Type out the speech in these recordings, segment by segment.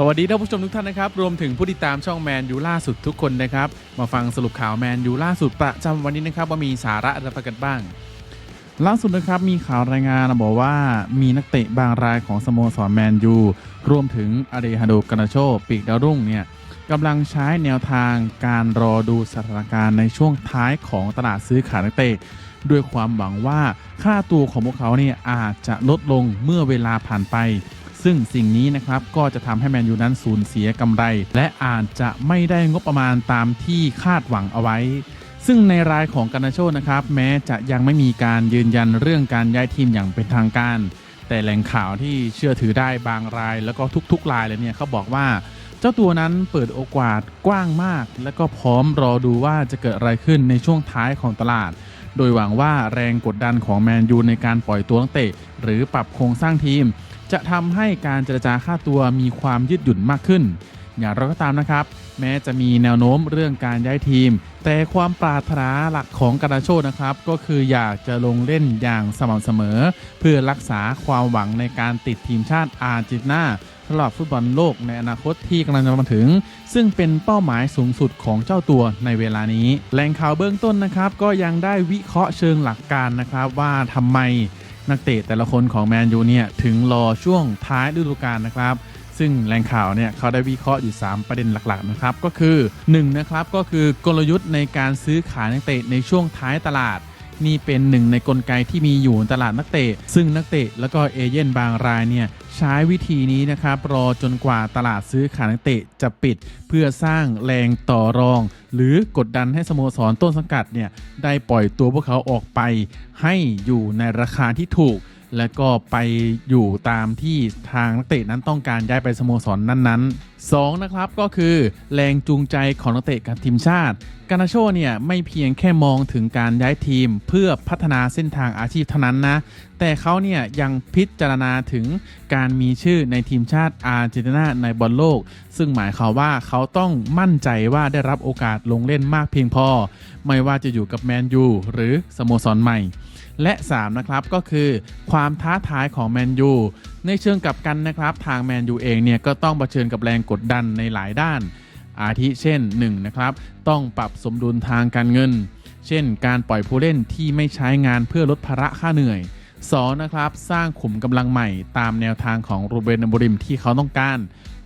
สวัสดีท่านผู้ชมทุกท่านนะครับ รวมถึงผู้ติดตามช่องแมนยูล่าสุดทุกคนนะครับ มาฟังสรุปข่าวแมนยูล่าสุดประจำวันนี้นะครับ ว่ามีสาระอะไรกันบ้าง ล่าสุดนะครับมีข่าวรายงานบอกว่ามีนักเตะบางรายของสโมสรแมนยูรวมถึงอาเดฮาโดกานาโชปีกดาวรุ่งเนี่ยกำลังใช้แนวทางการรอดูสถานการณ์ในช่วงท้ายของตลาดซื้อขายนักเตะด้วยความหวังว่าค่าตัวของพวกเขาเนี่ยอาจจะลดลงเมื่อเวลาผ่านไป ซึ่งสิ่งนี้นะครับก็จะทำให้แมนยูนั้นสูญเสียกำไร และอาจจะไม่ได้งบประมาณตามที่คาดหวังเอาไว้ ซึ่งในรายของการนาโชนะครับแม้จะยังไม่มีการยืนยันเรื่องการย้ายทีมอย่างเป็นทางการ แต่แหล่งข่าวที่เชื่อถือได้บางราย แล้วก็ทุกๆรายเลยเนี่ยเขาบอกว่าเจ้าตัวนั้นเปิดโอกาสกว้างมาก และก็พร้อมรอดูว่าจะเกิดอะไรขึ้นในช่วงท้ายของตลาด โดยหวังว่าแรงกดดันของแมนยูในการปล่อยตัวนักเตะ หรือปรับโครงสร้างทีม จะทำให้การเจรจาค่าตัวมีความยืดหยุ่นมากขึ้น อย่างไรก็ตามนะครับ แม้จะมีแนวโน้มเรื่องการย้ายทีม แต่ความปรารถนาหลักของกานาโชนะครับ ก็คืออยากจะลงเล่นอย่างสม่ำเสมอ เพื่อรักษาความหวังในการติดทีมชาติอาร์เจนตินาตลอดฟุตบอลโลกในอนาคตที่กำลังจะมาถึง ซึ่งเป็นเป้าหมายสูงสุดของเจ้าตัวในเวลานี้ แหล่งข่าวเบื้องต้นนะครับ ก็ยังได้วิเคราะห์เชิงหลักการนะครับว่าทำไม นักเตะแต่ละคนของแมนยูเนี่ยถึงรอช่วงท้ายฤดูกาลนะครับ ซึ่งแหล่งข่าวเนี่ยเขาได้วิเคราะห์อยู่ 3 ประเด็นหลักๆนะครับก็คือ 1. นะครับก็คือกลยุทธ์ในการซื้อขายนักเตะในช่วงท้ายตลาด นี่เป็นหนึ่งในกลไกที่มีอยู่ในตลาดนักเตะ ซึ่งนักเตะแล้วก็เอเย่นบางรายเนี่ยใช้วิธีนี้นะครับ รอจนกว่าตลาดซื้อขายนักเตะจะปิด เพื่อสร้างแรงต่อรอง หรือกดดันให้สโมสรต้นสังกัดเนี่ยได้ปล่อยตัวพวกเขาออกไป ให้อยู่ในราคาที่ถูก และก็ไปอยู่ตามที่ทางนักเตะนั้นต้องการย้ายไปสโมสรนั้นๆ 2. นะครับก็คือแรงจูงใจของนักเตะกับทีมชาติ กานาโชเนี่ยไม่เพียงแค่มองถึงการย้ายทีมเพื่อพัฒนาเส้นทางอาชีพเท่านั้นนะ แต่เขาเนี่ยยังพิจารณาถึงการมีชื่อในทีมชาติอาร์เจนตินาในบอลโลก ซึ่งหมายความว่าเขาต้องมั่นใจว่าได้รับโอกาสลงเล่นมากเพียงพอ ไม่ว่าจะอยู่กับแมนยูหรือสโมสรใหม่ และ 3 นะครับ ก็คือความท้าทายของแมนยูในเชิงกับกันนะครับ ทางแมนยูเองเนี่ยก็ต้องเผชิญกับแรงกดดันในหลายด้าน อาทิเช่น 1. นะครับต้องปรับสมดุลทางการเงิน เช่น การปล่อยผู้เล่นที่ไม่ใช้งานเพื่อลดภาระค่าเหนื่อย 2. นะครับสร้างขุมกำลังใหม่ตามแนวทางของรูเบนอบริมที่เขาต้องการ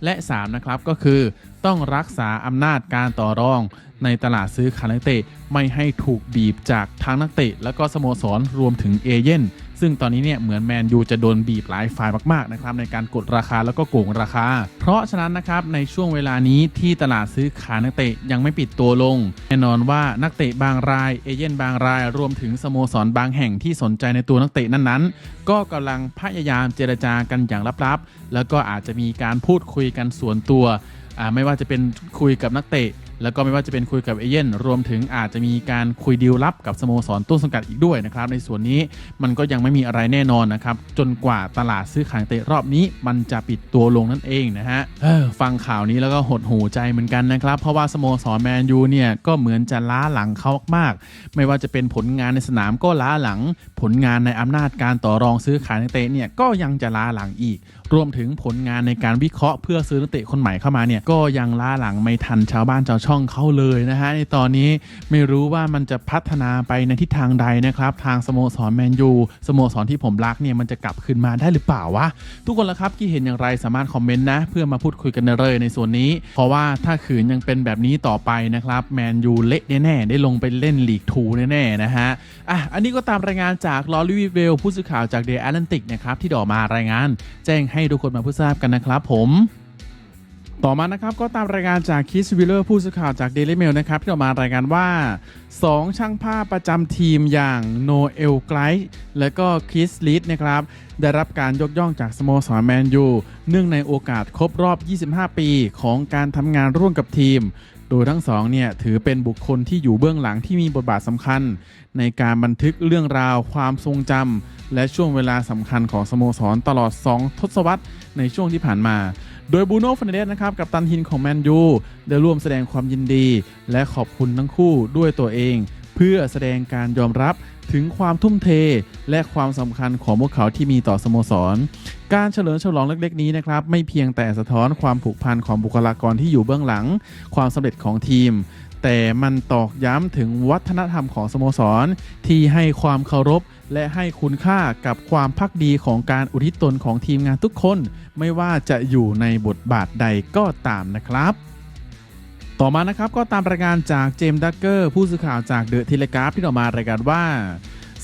และ 3 นะครับก็คือต้องรักษาอำนาจการต่อรอง ในตลาดซื้อขายนักเตะไม่ให้ถูกบีบจากทั้งนักเตะ และก็สโมสรรวมถึงเอเย่น ซึ่งตอนนี้เนี่ยเหมือนแมนยูจะโดนบีบหลายฝ่ายมากๆนะครับในการกดราคาแล้วก็โกงราคา เพราะฉะนั้นนะครับในช่วงเวลานี้ที่ตลาดซื้อขายนักเตะยังไม่ปิดตัวลง แน่นอนว่านักเตะบางรายเอเย่นบางราย รวมถึงสโมสรบางแห่งที่สนใจในตัวนักเตะนั้นๆ ก็กำลังพยายามเจรจากันอย่างลับๆ แล้วก็อาจจะมีการพูดคุยกันส่วนตัวไม่ว่าจะเป็นคุยกับนักเตะ แล้วก็ไม่ว่าจะเป็นคุยกับเอเย่นรวมถึงอาจจะมีการคุยดีลลับกับสโมสรต้นสังกัดอีกด้วยนะครับ ในส่วนนี้มันก็ยังไม่มีอะไรแน่นอนนะครับ จนกว่าตลาดซื้อขายนักเตะรอบนี้มันจะปิดตัวลงนั่นเองนะฮะเออฟังข่าวนี้แล้วก็หดหูใจเหมือนกันนะครับ เพราะว่าสโมสรแมนยูเนี่ยก็เหมือนจะล้าหลังเขามากๆไม่ว่าจะเป็นผลงานในสนามก็ล้าหลัง ผลงานในอำนาจการต่อรองซื้อขายนักเตะเนี่ยก็ยังจะล้าหลังอีกรวมถึงผลงานในการวิเคราะห์เพื่อซื้อนักเตะคนใหม่เข้ามาเนี่ยก็ยังล้าหลังไม่ทันชาวบ้านชาวช่องเขาเลยนะฮะในตอนนี้ไม่รู้ว่ามันจะพัฒนาไปในทิศทางใดนะครับทางสโมสรแมนยูสโมสรที่ผมรักเนี่ยมันจะกลับคืนมาได้หรือเปล่าวะทุกคนละครับคิดเห็นอย่างไรสามารถคอมเมนต์นะ เพื่อมาพูดคุยกันเลยในส่วนนี้ เพราะว่าถ้าขืนยังเป็นแบบนี้ต่อไปนะครับแมนยูเละแน่ๆได้ลงไปเล่นลีกทูแน่ๆนะฮะอะอันนี้ก็ตามรายงานจากลอรีวิเวลผู้สื่อข่าวจากเดอะแอตแลนติกนะครับที่ดออมารายงาน แจ้งให้ทุกคนมาเพื่อทราบกันนะครับผมต่อมานะครับก็ตามรายงานจากคิสวิลเลอร์ผู้สื่อข่าวจาก Daily Mail นะครับที่ออกมารายงานว่า 2 ช่างภาพประจำทีมอย่างโนเอลไกล์และก็คริสลิดนะครับได้รับการยกย่องจากสโมสรแมนยูเนื่องในโอกาสครบรอบ 25 ปีของการทำงานร่วมกับทีม ดยทั้งสองเนี่ยถือเป็นบุคคลที่อยู่เบื้องหลังที่มีบทบาทสำคัญ ในการบันทึกเรื่องราวความทรงจำและช่วงเวลาสำคัญของสโมสรตลอด 2 ทศวรรษในช่วงที่ผ่านมา โดยบูโน่ฟานเดสนะครับกับตันฮินของแมนยูได้ร่วมแสดงความยินดี และขอบคุณทั้งคู่ด้วยตัวเอง เพื่อแสดงการยอมรับ ถึงความทุ่มเทและความสำคัญของพวกเขาที่มีต่อสโมสร การเฉลิมฉลองเล็กๆนี้นะครับ ไม่เพียงแต่สะท้อนความผูกพันของบุคลากรที่อยู่เบื้องหลัง ความสำเร็จของทีม แต่มันตอกย้ำถึงวัฒนธรรมของสโมสร ที่ให้ความเคารพ และให้คุณค่ากับความพักดีของการอุทิศตนของทีมงานทุกคน ไม่ว่าจะอยู่ในบทบาทใดก็ตามนะครับ ต่อมานะครับก็ตามรายงานจากเจมส์ดักเกอร์ผู้สื่อข่าวจากเดอะเทเลกราฟที่ออกมารายงานว่า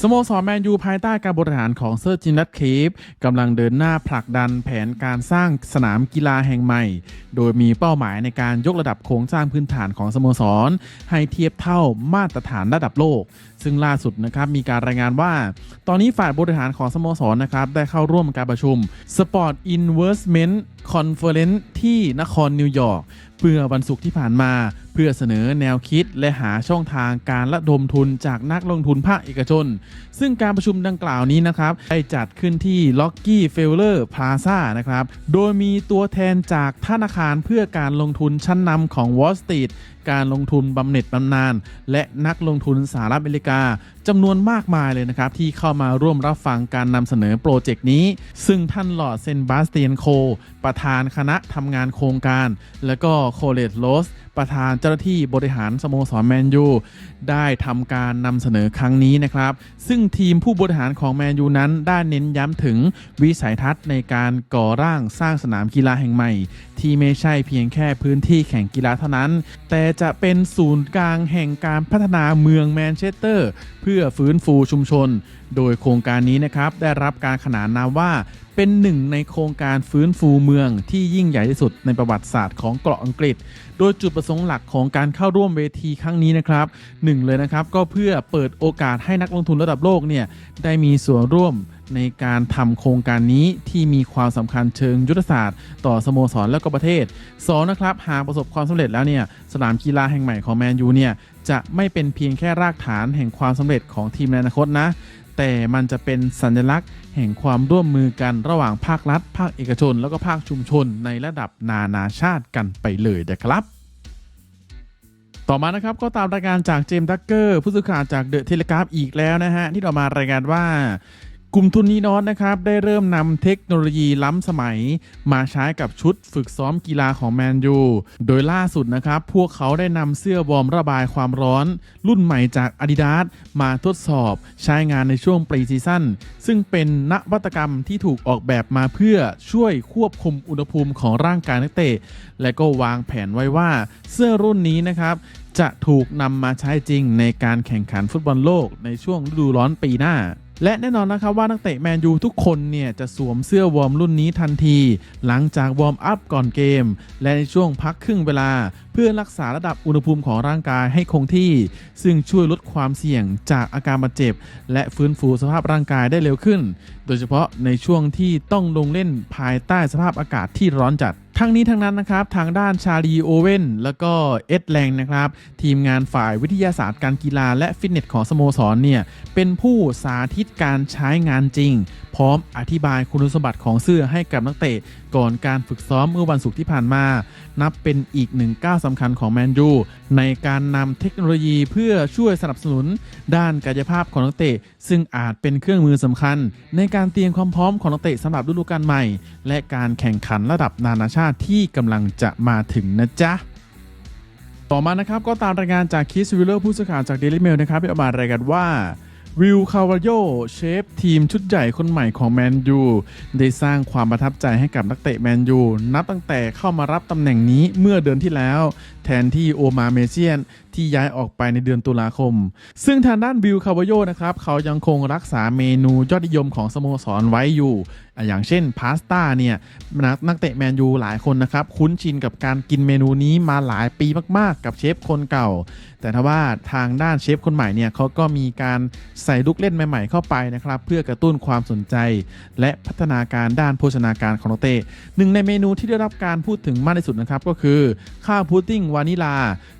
สโมสรแมนยูภายใต้การบริหารของเซอร์จิมรัตคีฟกำลังเดินหน้าผลักดันแผนการสร้างสนามกีฬาแห่งใหม่ โดยมีเป้าหมายในการยกระดับโครงสร้างพื้นฐานของสโมสร ให้เทียบเท่ามาตรฐานระดับโลก ซึ่งล่าสุดนะครับมีการรายงานว่า ตอนนี้ฝ่ายบริหารของสโมสรนะครับได้เข้าร่วมการประชุม Sport Investment Conference ที่นครนิวยอร์ก เพื่อวันศุกร์ที่ผ่านมา พื่อเสนอแนวคิดและหาช่องทางการระดมทุนจากนักลงทุนภาคเอกชน ซึ่งการประชุมดังกล่าวนี้นะครับ ได้จัดขึ้นที่ l o c k y f e l l e r Plaza นะครับ โดยมีตัวแทนจากธนาคารเพื่อการลงทุนชั้นนำของ Wall Street การลงทุนบำเหน็จบำนาญและนักลงทุนสหรัฐอเมริกาจำนวนมากมายเลยนะครับ ที่เข้ามาร่วมรับฟังการนำเสนอโปรเจกต์นี้ ซึ่งท่านหลอดเซนบาสเตียนโค ประธานคณะทำงานโครงการ และก็โคเลตโลสประธานเจ้าหน้าที่บริหารสโมสรแมนยูได้ทำการนำเสนอครั้งนี้นะครับ ซึ่งทีมผู้บริหารของแมนยูนั้นได้เน้นย้ำถึงวิสัยทัศน์ในการก่อร่างสร้างสนามกีฬาแห่งใหม่ ที่ไม่ใช่เพียงแค่พื้นที่แข่งกีฬาเท่านั้น แต่จะเป็นศูนย์กลางแห่งการพัฒนาเมืองแมนเชสเตอร์ เพื่อฟื้นฟูชุมชน โดยโครงการนี้นะครับได้รับการขนานนามว่าเป็นหนึ่งในโครงการฟื้นฟูเมืองที่ยิ่งใหญ่ที่สุดในประวัติศาสตร์ของเกาะอังกฤษ โดยจุดประสงค์หลักของการเข้าร่วมเวทีครั้งนี้นะครับหนึ่งเลยนะครับก็เพื่อเปิดโอกาสให้นักลงทุนระดับโลกเนี่ยได้มีส่วนร่วมในการทำโครงการนี้ที่มีความสำคัญเชิงยุทธศาสตร์ ต่อสโมสรและก็ประเทศสองนะครับ หากประสบความสำเร็จแล้วเนี่ยสนามกีฬาแห่งใหม่ของแมนยูเนี่ยจะไม่เป็นเพียงแค่รากฐานแห่งความสำเร็จของทีมในอนาคตนะ แต่มันจะเป็นสัญลักษณ์แห่งความร่วมมือกันระหว่างภาครัฐ ภาคเอกชน แล้วก็ภาคชุมชนในระดับนานาชาติกันไปเลยนะครับ ต่อมานะครับก็ตามรายงานจากเจมส์ดักเกอร์ผู้สื่อข่าวจากเดอะเทเลกราฟอีกแล้วนะฮะที่ออกมารายงานว่า กลุ่มทุนนีนอสนะครับ ได้เริ่มนำเทคโนโลยีล้ำสมัย มาใช้กับชุดฝึกซ้อมกีฬาของแมนยู โดยล่าสุดนะครับ พวกเขาได้นำเสื้อวอร์มระบายความร้อน รุ่นใหม่จาก Adidas มาทดสอบใช้งานในช่วงปรีซีซั่นซึ่งเป็นนวัตกรรมที่ถูกออกแบบมาเพื่อช่วยควบคุมอุณหภูมิของร่างกายนักเตะ และก็วางแผนไว้ว่าเสื้อรุ่นนี้นะครับจะถูกนำมาใช้จริงในการแข่งขันฟุตบอลโลกในช่วงฤดูร้อนปีหน้า และแน่นอนนะครับว่านักเตะแมนยูทุกคนเนี่ยจะสวมเสื้อวอร์มรุ่นนี้ทันที หลังจากวอร์มอัพก่อนเกม และในช่วงพักครึ่งเวลา พื่อรักษาระดับอุณหภูมิของร่างกายให้คงที่ ซึ่งช่วยลดความเสี่ยงจากอาการบาดเจ็บ และฟื้นฟูสภาพร่างกายได้เร็วขึ้น โดยเฉพาะในช่วงที่ต้องลงเล่นภายใต้สภาพอากาศที่ร้อนจัดทั้งนี้ทั้งนั้นนะครับทางด้านชาลีโอเว่นแล้วก็เอ็ดแลงนะครับ ทีมงานฝ่ายวิทยาศาสตร์การกีฬาและฟิตเนสของสโมสรเนี่ย เป็นผู้สาธิตการใช้งานจริงพร้อมอธิบายคุณสมบัติของเสื้อให้กับนักเตะก่อนการฝึกซ้อมเมื่อวันศุกร์ที่ผ่านมา นับเป็นอีกหนึ่งก้าวสำคัญของแมนยูในการนำเทคโนโลยีเพื่อช่วยสนับสนุน ด้านกายภาพของนักเตะ ซึ่งอาจเป็นเครื่องมือสำคัญ ในการเตรียมความพร้อมของนักเตะสำหรับฤดูกาลใหม่ และการแข่งขันระดับนานาชาติที่กำลังจะมาถึงนะจ๊ะต่อมานะครับก็ตามรายงานจากคิสวิลเลอร์ผู้สื่อข่าวจากเดลิเมลนะครับที่ออกมารายงานว่า วิลคาวาโยเชฟทีมชุดใหญ่คนใหม่ของแมนยูได้สร้างความประทับใจให้กับนักเตะแมนยูนับตั้งแต่เข้ามารับตำแหน่งนี้เมื่อเดือนที่แล้ว แทนที่โอมาเมเชียน ที่ย้ายออกไปในเดือนตุลาคม ซึ่งทางด้านบิลคาวโยนะครับ เขายังคงรักษาเมนูยอดนิยมของสโมสรไว้อยู่ อย่างเช่นพาสต้าเนี่ยนักเตะแมนยูหลายคนนะครับ คุ้นชินกับการกินเมนูนี้มาหลายปีมากๆ กับเชฟคนเก่า แต่ถ้าว่าทางด้านเชฟคนใหม่เนี่ยเขาก็มีการใส่ลูกเล่นใหม่ ๆ เข้าไปนะครับเพื่อกระตุ้นความสนใจ และพัฒนาการด้านโภชนาการของนักเตะหนึ่งในเมนูที่ได้รับการพูดถึงมากที่สุดนะครับก็คือข้าวพุดดิ้งวานิลา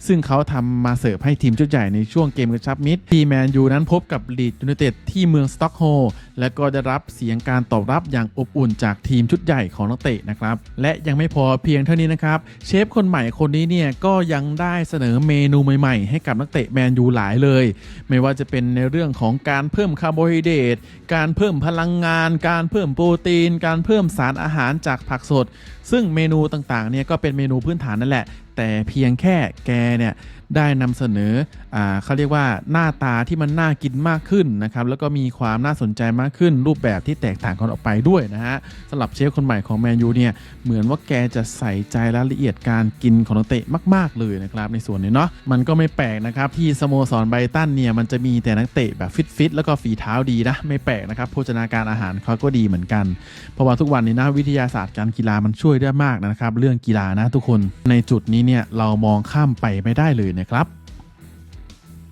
ซึ่งเขาทำมาเสิร์ฟให้ทีมชุดใหญ่ในช่วงเกมกระชับมิตรทีแมนยูนั้นพบกับลีดยูไนเต็ดที่เมืองสต็อกโฮล์มและก็ได้รับเสียงการตอบรับอย่างอบอุ่นจากทีมชุดใหญ่ของนักเตะนะครับ และยังไม่พอเพียงเท่านี้นะครับ เชฟคนใหม่คนนี้เนี่ยก็ยังได้เสนอเมนูใหม่ๆ ให้กับนักเตะแมนยูหลายเลย ไม่ว่าจะเป็นในเรื่องของการเพิ่มคาร์โบไฮเดรตการเพิ่มพลังงาน การเพิ่มโปรตีน การเพิ่มสารอาหารจากผักสด ซึ่งเมนูต่างๆเนี่ยก็เป็นเมนูพื้นฐานนั่นแหละ แต่เพียงแค่แกเนี่ย ได้นำเสนออ่าเขาเรียกว่าหน้าตาที่มันน่ากินมากขึ้นนะครับแล้วก็มีความน่าสนใจมากขึ้น รูปแบบที่แตกต่างกันออกไปด้วยนะฮะสำหรับเชฟคนใหม่ของแมนยูเนี่ยเหมือนว่าแกจะใส่ใจรายละเอียดการกินของนักเตะมาก ๆ เลยนะครับในส่วนนี้เนาะมันก็ไม่แปลกนะครับที่สโมสรไบตันเนี่ยมันจะมีแต่นักเตะแบบฟิตๆแล้วก็ฝีเท้าดีนะไม่แปลกนะครับโภชนาการอาหารเขาก็ดีเหมือนกัน เพราะว่าทุกวันนี้นะวิทยาศาสตร์การกีฬามันช่วยได้มากนะครับ เรื่องกีฬานะทุกคนในจุดนี้เนี่ยเรามองข้ามไปไม่ได้เลยนะครับ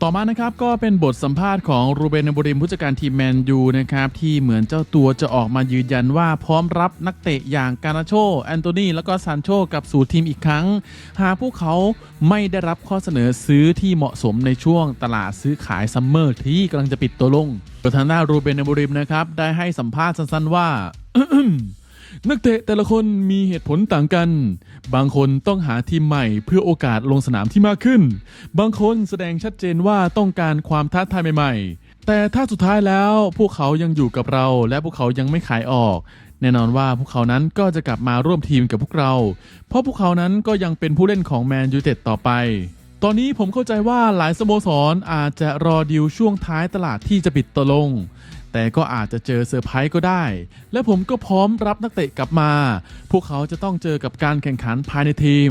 ต่อมานะครับก็เป็นบทสัมภาษณ์ของรูเบนอบริมผู้จัดการทีมแมนยูนะครับที่เหมือนเจ้าตัวจะออกมายืนยันว่าพร้อมรับนักเตะอย่างการนาโช แอนโตนีแล้วก็ซานโชกับสู่ทีมอีกครั้ง หากพวกเขาไม่ได้รับข้อเสนอซื้อที่เหมาะสมในช่วงตลาดซื้อขายซัมเมอร์ที่กำลังจะปิดตัวลงโดยทางด้านรูเบนอบริมนะครับได้ให้สัมภาษณ์สั้นๆว่า นักเตะแต่ละคนมีเหตุผลต่างกัน บางคนต้องหาทีมใหม่เพื่อโอกาสลงสนามที่มากขึ้น บางคนแสดงชัดเจนว่าต้องการความท้าทายใหม่ๆ แต่ถ้าสุดท้ายแล้วพวกเขายังอยู่กับเรา และพวกเขายังไม่ขายออก แน่นอนว่าพวกเขานั้นก็จะกลับมาร่วมทีมกับพวกเรา เพราะพวกเขานั้นก็ยังเป็นผู้เล่นของแมนยูเต็ดต่อไป ตอนนี้ผมเข้าใจว่าหลายสโมสรอาจจะรอดิวช่วงท้ายตลาดที่จะปิดตัวลง แต่ก็อาจจะเจอเซอร์ไพรส์ก็ได้ และผมก็พร้อมรับนักเตะกลับมา พวกเขาจะต้องเจอกับการแข่งขันภายในทีม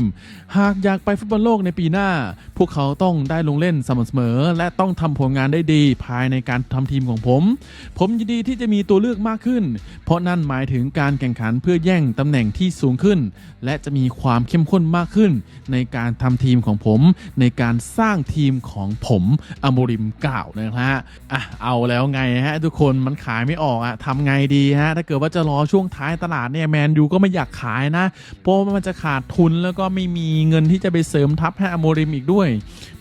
หากอยากไปฟุตบอลโลกในปีหน้า พวกเขาต้องได้ลงเล่นสม่ำเสมอ และต้องทำผลงานได้ดีภายในการทำทีมของผม ผมยินดีที่จะมีตัวเลือกมากขึ้น เพราะนั่นหมายถึงการแข่งขันเพื่อแย่งตำแหน่งที่สูงขึ้น และจะมีความเข้มข้นมากขึ้น ในการทำทีมของผม ในการสร้างทีมของผมอโมริมกล่าวนะฮะอะเอาแล้วไงฮะทุกคนมันขายไม่ออกอะทำไงดีฮะ ถ้าเกิดว่าจะรอช่วงท้ายตลาดเนี่ยแมนยูก็ไม่อยากขายนะ เพราะว่ามันจะขาดทุนแล้วก็ไม่มีเงินที่จะไปเสริมทัพให้อโมริมอีกด้วย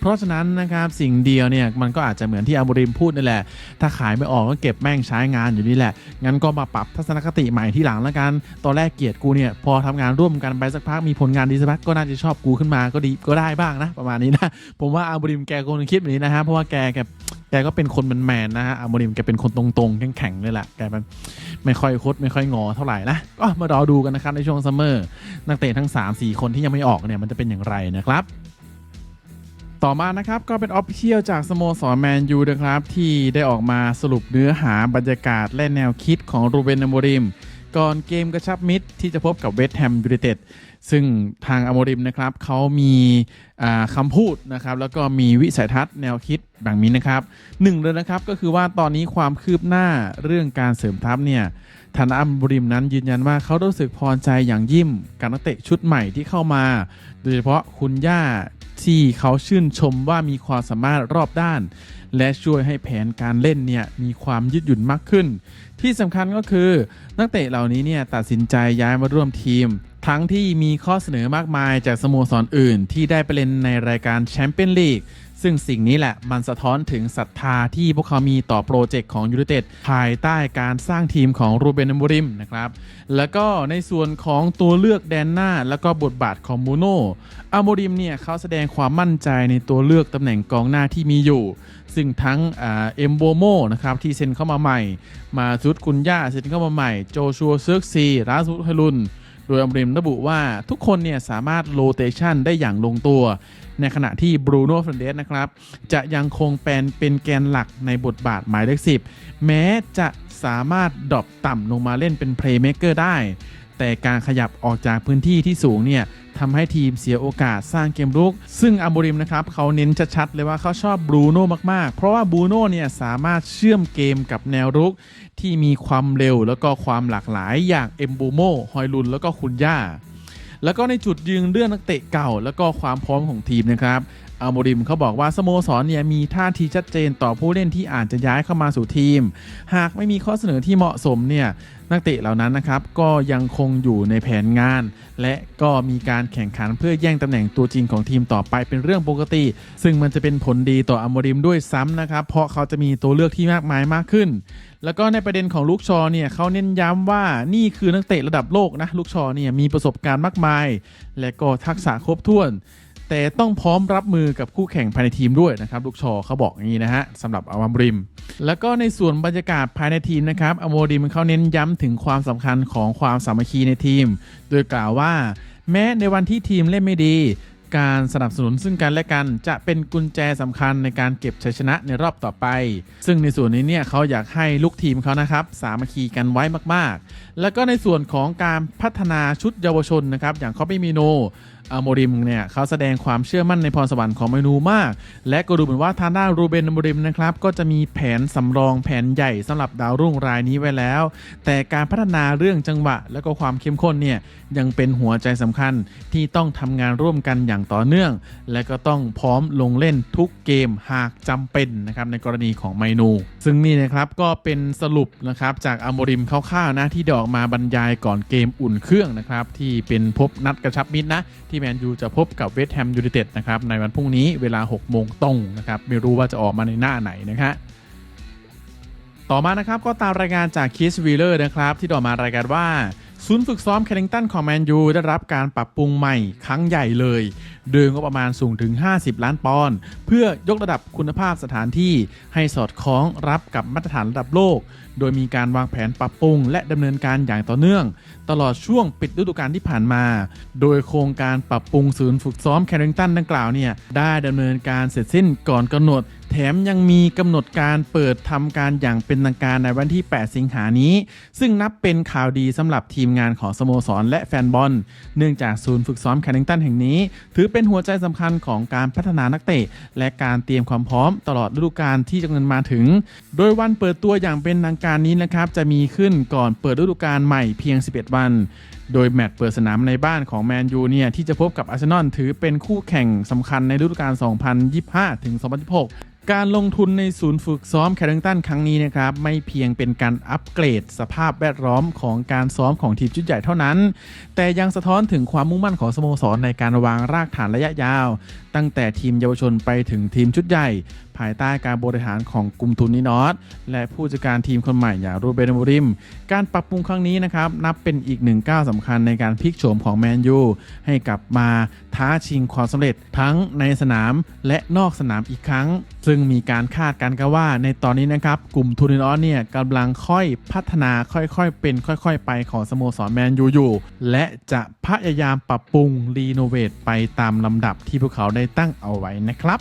เพราะฉะนั้นนะครับสิ่งเดียวเนี่ยมันก็อาจจะเหมือนที่อโมริมพูดนั่นแหละ ถ้าขายไม่ออกก็เก็บแม่งใช้งานอยู่นี่แหละ งั้นก็มาปรับทัศนคติใหม่ที่หลังแล้วกัน ตอนแรกเกลียดกูเนี่ยพอทำงานร่วมกันไปสักพักมีผลงานดีสักพักก็น่าจะชอบกูขึ้นมาก็ดีก็ได้บ้างนะประมาณนี้นะ ผมว่าอาโมริมแกคงคิดแบบนี้นะฮะเพราะว่าแกแกแกก็เป็นคนแมนๆนะฮะอาโมริมแกเป็นคนตรงๆแข็งๆเลยแหละกลายเป็นไม่ค่อยคดไม่ค่อยงอเท่าไหร่นะก็มารอดูกันนะครับในช่วงซัมเมอร์นักเตะทั้ง 3-4 คนที่ยังไม่ออกเนี่ยมันจะเป็นอย่างไรนะครับต่อมานะครับก็เป็นออฟเชียลจากสโมสรแมนยูนะครับที่ได้ออกมาสรุปเนื้อหาบรรยากาศและแนวคิดของรูเบนอโมริม ก่อนเกมกระชับมิตรที่จะพบกับเวสต์แฮมยูไนเต็ดซึ่งทางอโมริมนะครับเขามีคำพูดนะครับแล้วก็มีวิสัยทัศน์แนวคิดแบบนี้นะครับหนึ่งเลยนะครับก็คือว่าตอนนี้ความคืบหน้าเรื่องการเสริมทัพเนี่ยทางอัมบริมนั้นยืนยันว่าเขารู้สึกพอใจอย่างยิ่มกับนักเตะชุดใหม่ที่เข้ามา โดยเฉพาะคุณย่าที่เขาชื่นชมว่ามีความสามารถรอบด้าน และช่วยให้แผนการเล่นเนี่ยมีความยืดหยุ่นมากขึ้น ที่สำคัญก็คือนักเตะเหล่านี้เนี่ยตัดสินใจย้ายมาร่วมทีม ทั้งที่มีข้อเสนอมากมายจากสโมสรออื่น ที่ได้ไปเล่นในรายการแชมเปี้ยนลีก ซึ่งสิ่งนี้แหละมันสะท้อนถึงศรัทธาที่พวกเขามีต่อโปรเจกต์ของยูไนเต็ดภายใต้การสร้างทีมของรูเบนอมบริมนะครับแล้วก็ในส่วนของตัวเลือกแดนหน้า แล้วก็บทบาทของมูโน่อาโมริมเนี่ยเขาแสดงความมั่นใจในตัวเลือกตำแหน่งกองหน้าที่มีอยู่ ซึ่งทั้งเอ็มโบโมนะครับที่เซ็นเข้ามาใหม่ มาซุดกุนย่าเซ็นเข้ามาใหม่โจชัวเซิร์กซีราซุฮลุนโดยอัมริมระบุว่าทุกคนเนี่ยสามารถโรเตชันได้อย่างลงตัว ในขณะที่บรูโน่ฟรนเดสนะครับ จะยังคงเป็นเป็นแกนหลักในบทบาทหมายเลขสิบแม้จะสามารถดรอปต่ำลงมาเล่นเป็นเพลย์เม k เกอร์ได้ แต่การขยับออกจากพื้นที่ที่สูงเนี่ยทำให้ทีมเสียโอกาสสร้างเกมรุก ซึ่งอัมบริมนะครับเขาเน้นชัดๆเลยว่าเขาชอบบรูโน่มากๆ เพราะว่าบรูโน่เนี่ยสามารถเชื่อมเกมกับแนวรุก ที่มีความเร็วแล้วก็ความหลากหลายอย่างเอมบูโมฮอยลุนแล้วก็คุณย่า แล้วก็ในจุดยืนเรื่องนักเตะเก่า แล้วก็ความพร้อมของทีมนะครับ อัลโมริมเขาบอกว่าสโมสรเนี่ยมีท่าทีชัดเจนต่อผู้เล่นที่อาจจะย้ายเข้ามาสู่ทีม หากไม่มีข้อเสนอที่เหมาะสมเนี่ยนักเตะเหล่านั้นนะครับก็ยังคงอยู่ในแผนงาน และก็มีการแข่งขันเพื่อแย่งตำแหน่งตัวจริงของทีมต่อไปเป็นเรื่องปกติ ซึ่งมันจะเป็นผลดีต่ออัลโมริมด้วยซ้ำนะครับเพราะเขาจะมีตัวเลือกที่มากมายมากขึ้น แล้วก็ในประเด็นของลูกชอเนี่ยเขาเน้นย้ำว่านี่คือนักเตะระดับโลกนะลูกชอเนี่ยมีประสบการณ์มากมาย และก็ทักษะครบถ้วน แต่ต้องพร้อมรับมือกับคู่แข่งภายในทีมด้วยนะครับลูกชอเขาบอกอย่างนี้นะฮะสำหรับอัลมริม แล้วก็ในส่วนบรรยากาศภายในทีมนะครับอโมริมเขาเน้นย้ำถึงความสำคัญของความสามัคคีในทีม โดยกล่าวว่า แม้ในวันที่ทีมเล่นไม่ดี การสนับสนุนซึ่งกันและกันจะเป็นกุญแจสำคัญในการเก็บชัยชนะในรอบต่อไป ซึ่งในส่วนนี้เนี่ยเขาอยากให้ลูกทีมเขานะครับสามัคคีกันไว้มากๆ แล้วก็ในส่วนของการพัฒนาชุดเยาวชนนะครับอย่างคอปปี้มิโน อโมริมเนี่ยเขาแสดงความเชื่อมั่นในพรสวรรค์ของเมนูมาก และก็ดูเหมือนว่าทางด้านรูเบนอโมริมนะครับก็จะมีแผนสำรองแผนใหญ่สำหรับดาวรุ่งรายนี้ไว้แล้ว แต่การพัฒนาเรื่องจังหวะ และก็ความเข้มข้นเนี่ยยังเป็นหัวใจสำคัญที่ต้องทำงานร่วมกันอย่างต่อเนื่อง และก็ต้องพร้อมลงเล่นทุกเกมหากจำเป็นนะครับในกรณีของไมนู ซึ่งนี่นะครับก็เป็นสรุปนะครับจากอโมริมคร่าวๆนะที่ดออกมาบรรยายก่อนเกมอุ่นเครื่องนะครับที่เป็นพบนัดกระชับมิตรนะที่แมนยูจะพบกับเวสต์แฮมยูไนเต็ดนะครับในวันพรุ่งนี้เวลา 6 โมงตรงนะครับไม่รู้ว่าจะออกมาในหน้าไหนนะฮะต่อมานะครับก็ตามรายงานจากคิสวีเลอร์นะครับที่ต่อมารายการว่า ศูนย์ฝึกซ้อมแคริงตันของแมนยูได้รับการปรับปรุงใหม่ครั้งใหญ่เลยโดยงบประมาณสูงถึง 50 ล้านปอนด์เพื่อยกระดับคุณภาพสถานที่ให้สอดคล้องรับกับมาตรฐานระดับโลก โดยมีการวางแผนปรับปรุง และดำเนินการอย่างต่อเนื่อง ตลอดช่วงปิดฤดูกาลที่ผ่านมา โดยโครงการปรับปรุงศูนย์ฝึกซ้อมแคริงตันดังกล่าวเนี่ยได้ดำเนินการเสร็จสิ้นก่อนกำหนด แถมยังมีกำหนดการเปิดทำการอย่างเป็นทางการในวันที่ 8 สิงหานี้ ซึ่งนับเป็นข่าวดีสำหรับทีมงานของสโมสรและแฟนบอล เนื่องจากศูนย์ฝึกซ้อมแคริงตันแห่งนี้ ถือเป็นหัวใจสำคัญของการพัฒนานักเตะ และการเตรียมความพร้อมตลอดฤดูกาลที่จะเงินมาถึง โดยวันเปิดตัวอย่างเป็นทางการนี้นะครับจะมีขึ้นก่อนเปิดฤดูกาลใหม่เพียง 11 วัน โดยแมตช์เปิดสนามในบ้านของแมนยูเนี่ยที่จะพบกับอาร์เซนอลถือเป็นคู่แข่งสำคัญในฤดูกาล 2025ถึง2026 การลงทุนในศูนย์ฝึกซ้อมแคริงตันครั้งนี้นะครับ ไม่เพียงเป็นการอัปเกรดสภาพแวดล้อมของการซ้อมของทีมชุดใหญ่เท่านั้น แต่ยังสะท้อนถึงความมุ่งมั่นของสโมสรในการวางรากฐานระยะยาว ตั้งแต่ทีมเยาวชนไปถึงทีมชุดใหญ่ ภายใต้การบริหารของกลุ่มทุนนินอสและผู้จัดการทีมคนใหม่อย่างรูเบนอาโมริม การปรับปรุงครั้งนี้นะครับนับเป็นอีกหนึ่งก้าวสำคัญในการพลิกโฉมของแมนยูให้กลับมาท้าชิงความสำเร็จทั้งในสนามและนอกสนามอีกครั้ง ซึ่งมีการคาดการณ์กันว่าในตอนนี้นะครับกลุ่มทุนนินอสเนี่ยกำลังค่อยพัฒนาค่อยๆ เป็นค่อยๆ ไปของสโมสรแมนยูอยู่และจะพยายามปรับปรุงรีโนเวทไปตามลำดับที่พวกเขาได้ตั้งเอาไว้นะครับ